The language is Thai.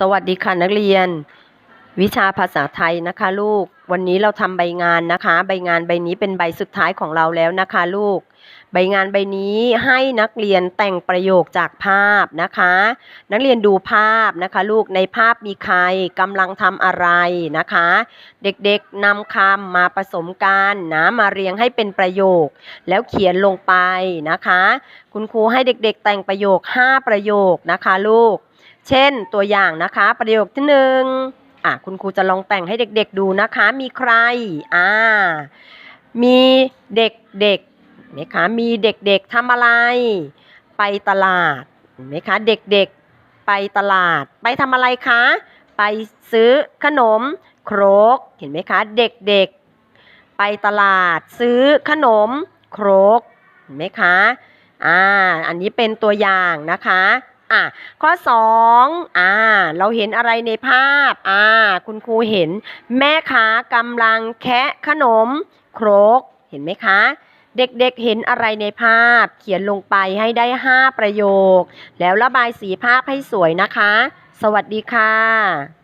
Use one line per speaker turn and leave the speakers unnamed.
สวัสดีค่ะนักเรียน วิชาภาษาไทยนะคะลูก วันนี้เราทำใบงานนะคะ ใบงานใบนี้เป็นใบสุดท้ายของเราแล้วนะคะลูก ใบงานใบนี้ให้นักเรียนแต่งประโยคจากภาพนะคะ นักเรียนดูภาพนะคะ ลูก ในภาพมีใครกำลังทำอะไรนะคะ เด็กๆนำคำมาผสมกันนะ มาเรียงให้เป็นประโยค แล้วเขียนลงไปนะคะ คุณครูให้เด็กๆแต่งประโยค 5 ประโยคนะคะลูก เช่นตัวอย่างนะคะ ประโยคที่หนึ่ง อะคุณครูจะลองแต่งให้เด็กๆดูนะคะ มีใคร อ่า มีเด็กๆนไหมคะ มีเด็กๆทำอะไร ไปตลาดนไหมคะ เด็กๆไปตลาด ไปทำอะไรคะ ไปซื้อขนมครก เห็นไหมคะ เด็กๆ ไปตลาด ซื้อขนมครก เห็นไหมคะ อ่า อันนี้เป็นตัวอย่างนะคะ อะข้อสองอ่าเราเห็นอะไรในภาพอ่าคุณครูเห็นแม่ค้ากำลังแคะขนมครกเห็นไหมคะ เด็กๆเห็นอะไรในภาพ เขียนลงไปให้ได้ 5 ประโยค แล้วระบายสีภาพให้สวยนะคะ สวัสดีค่ะ